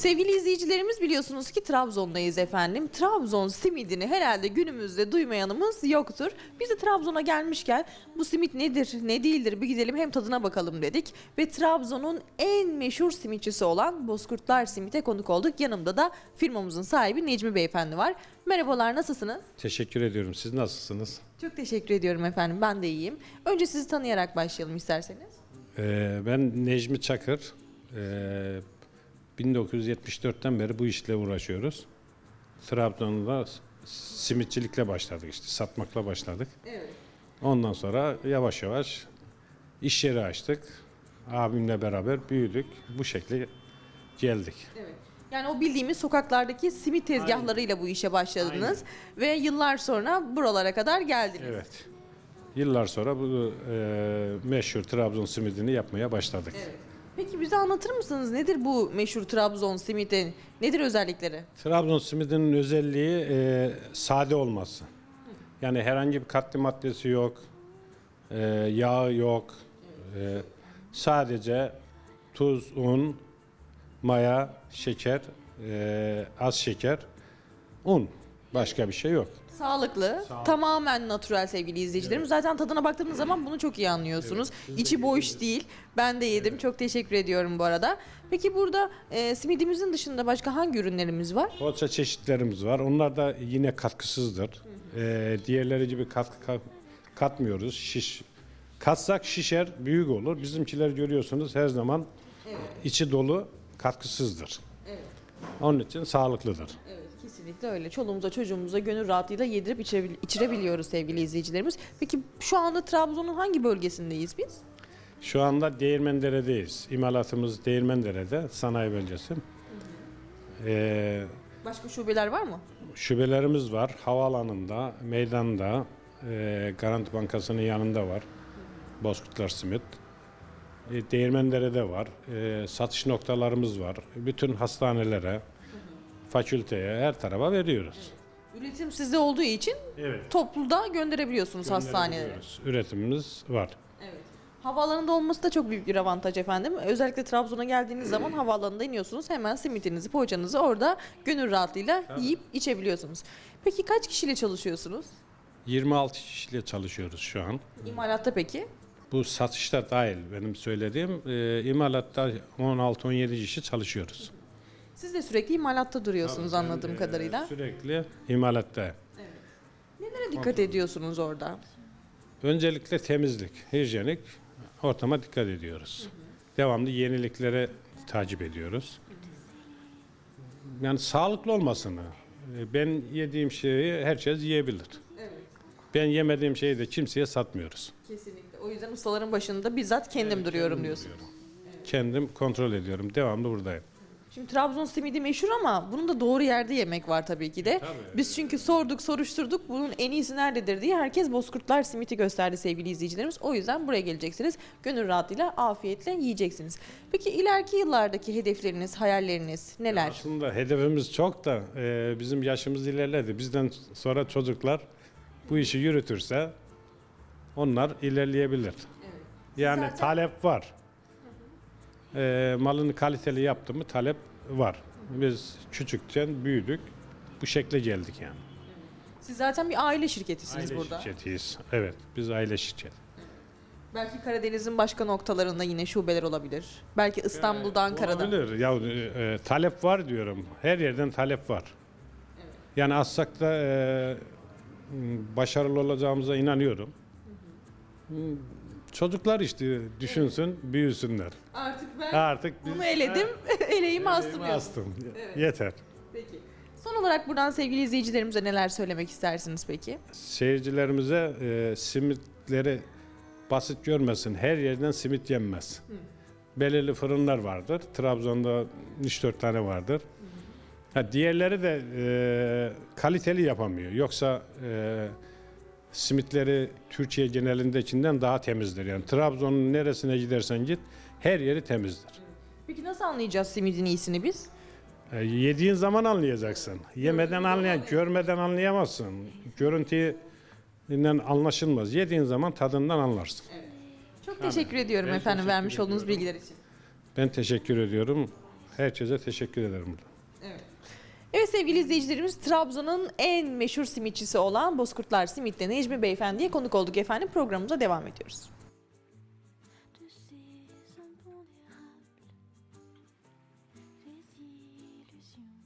Sevgili izleyicilerimiz biliyorsunuz ki Trabzon'dayız efendim. Trabzon simidini herhalde günümüzde duymayanımız yoktur. Biz de Trabzon'a gelmişken bu simit nedir, ne değildir bir gidelim hem tadına bakalım dedik. Ve Trabzon'un en meşhur simitçisi olan Bozkurtlar Simit'e konuk olduk. Yanımda da firmamızın sahibi Necmi Beyefendi var. Merhabalar nasılsınız? Teşekkür ediyorum. Siz nasılsınız? Çok teşekkür ediyorum efendim ben de iyiyim. Önce sizi tanıyarak başlayalım isterseniz. Ee, ben Necmi Çakır. Ee, 1974'ten beri bu işle uğraşıyoruz. Trabzon'da simitçilikle başladık işte, satmakla başladık. Evet. Ondan sonra yavaş yavaş iş yeri açtık. Abimle beraber büyüdük. Bu şekilde geldik. Evet. Yani o bildiğimiz sokaklardaki simit tezgahlarıyla bu işe başladınız ve yıllar sonra buralara kadar geldiniz. Evet. Yıllar sonra bu e, meşhur Trabzon simidini yapmaya başladık. Evet. Peki bize anlatır mısınız nedir bu meşhur Trabzon simidi? Nedir özellikleri? Trabzon simidinin özelliği e, sade olması. Yani herhangi bir katkı maddesi yok, e, yağ yok. E, sadece tuz, un, maya, şeker, e, az şeker, un. Başka bir şey yok. Sağlıklı, tamamen natürel sevgili izleyicilerim. Zaten tadına baktığınız zaman bunu çok iyi anlıyorsunuz. İçi boş değil. Ben de yedim. Çok teşekkür ediyorum bu arada. Peki burada e, simidimizin dışında başka hangi ürünlerimiz var? Poğaça çeşitlerimiz var. Onlar da yine katkısızdır. E, diğerleri gibi katkı ka- katmıyoruz. Şiş Katsak şişer, büyük olur. Bizimkiler görüyorsunuz her zaman içi dolu, katkısızdır. Onun için sağlıklıdır. Evet kesinlikle öyle. Çoluğumuza çocuğumuza gönül rahatlığıyla yedirip içirebil- içirebiliyoruz sevgili izleyicilerimiz. Peki şu anda Trabzon'un hangi bölgesindeyiz biz? Şu anda Değirmendere'deyiz. İmalatımız Değirmendere'de, sanayi bölgesi. Ee, Başka şubeler var mı? şubelerimiz var. Havaalanında, meydanda, e, Garanti Bankası'nın yanında var. Bozkurtlar Simit. E, Değirmendere'de var. E, satış noktalarımız var. Bütün hastanelere, fakülteye, her tarafa veriyoruz. Üretim sizde olduğu için Evet. topluda gönderebiliyorsunuz hastanelere. Gönderebiliyoruz. Üretimimiz var. Evet. Havaalanında olması da çok büyük bir avantaj efendim. Özellikle Trabzon'a geldiğiniz zaman havaalanında iniyorsunuz. Hemen simitinizi, poğaçanızı orada gönül rahatlığıyla yiyip içebiliyorsunuz. Peki kaç kişiyle çalışıyorsunuz? 26 kişiyle çalışıyoruz şu an. İmalatta peki? Bu satışta dahil benim söylediğim e, imalatta 16-17 kişi çalışıyoruz. Siz de sürekli imalatta duruyorsunuz anladığım E, kadarıyla. Sürekli imalatta. Nelere dikkat ediyorsunuz orada? Öncelikle temizlik, hijyenik ortama dikkat ediyoruz. Devamlı yeniliklere takip ediyoruz. Yani sağlıklı olmasını. e, Ben yediğim şeyi herkes yiyebilir. Evet. Ben yemediğim şeyi de kimseye satmıyoruz. Kesinlikle. O yüzden ustaların başında bizzat kendim duruyorum diyorsunuz. Kendim kontrol ediyorum. Devamlı buradayım. Şimdi Trabzon simidi meşhur ama bunun da doğru yerde yemek var tabii ki de. Tabii. Biz çünkü sorduk, soruşturduk. Bunun en iyisi nerededir diye herkes Bozkurtlar simiti gösterdi sevgili izleyicilerimiz. O yüzden buraya geleceksiniz. Gönül rahatlığıyla, afiyetle yiyeceksiniz. Peki ileriki yıllardaki hedefleriniz, hayalleriniz neler? Aslında hedefimiz çok da e, bizim yaşımız ilerledi. Bizden sonra çocuklar bu işi yürütürse onlar ilerleyebilir. Yani Zaten- talep var. E, malını kaliteli yaptı mı talep var. Biz küçükten büyüdük. Bu şekle geldik yani. Siz zaten bir aile şirketisiniz Aile burada. şirketiyiz. Evet, biz aile şirketi. Belki Karadeniz'in başka noktalarında yine şubeler olabilir. Belki İstanbul'da, Ankara'da. Olabilir. Ya e, talep var diyorum. Her yerden talep var. Yani assak da e, başarılı olacağımıza inanıyorum. Çocuklar işte düşünsün, büyüsünler. Artık ben Artık biz bunu eledim, eleğimi astım. Diyorsun. astım. Yeter. Peki. Son olarak buradan sevgili izleyicilerimize neler söylemek istersiniz peki? Seyircilerimize e, simitleri basit görmesin. Her yerden simit yenmez. Belirli fırınlar vardır. Trabzon'da 3-4 tane vardır. Ha, diğerleri de e, kaliteli yapamıyor. Yoksa e, simitleri Türkiye genelindekinden daha temizdir. Yani Trabzon'un neresine gidersen git her yeri temizdir. Peki nasıl anlayacağız simidin iyisini biz? E, yediğin zaman anlayacaksın. Yemeden anlayan, görmeden anlayamazsın. Görüntüyle anlaşılmaz. Yediğin zaman tadından anlarsın. Çok teşekkür ediyorum Ben efendim teşekkür vermiş olduğunuz ediyorum. bilgiler için. Ben teşekkür ediyorum. Herkese teşekkür ederim burada. Evet sevgili izleyicilerimiz Trabzon'un en meşhur simitçisi olan Bozkurtlar Simit'te Necmi Beyefendi'ye konuk olduk efendim. Programımıza devam ediyoruz. Des illusions,